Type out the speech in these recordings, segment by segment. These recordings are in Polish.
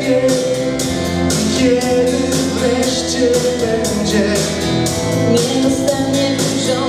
wie, kiedy wreszcie będzie. Nie dostanie dużo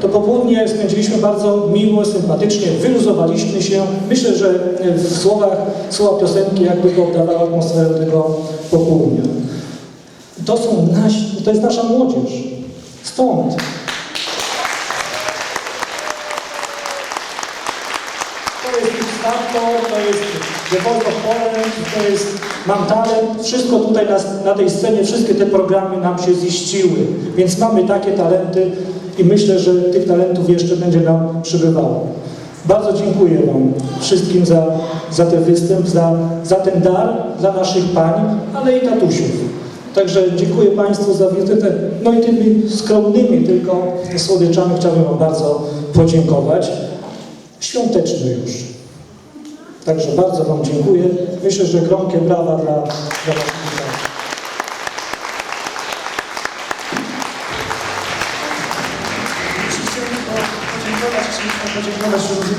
to popołudnie, spędziliśmy bardzo miło, sympatycznie, wyluzowaliśmy się. Myślę, że w słowach, słowa piosenki jakby to oddawały atmosferę tego popołudnia. To są nasi, to jest nasza młodzież. Stąd To jest starto, to jest of Poland, to jest Mam Talent. Wszystko tutaj na, na tej scenie, wszystkie te programy nam się ziściły. Więc mamy takie talenty i myślę, że tych talentów jeszcze będzie nam przybywało. Bardzo dziękuję Wam wszystkim za, za ten występ, za, za ten dar dla naszych pań, ale i tatusiów. Także dziękuję Państwu za wizytę. No i tymi skromnymi tylko słodyczami chciałbym Wam bardzo podziękować. Świąteczny już. Także bardzo Wam dziękuję. Myślę, że gromkie brawa dla, dla A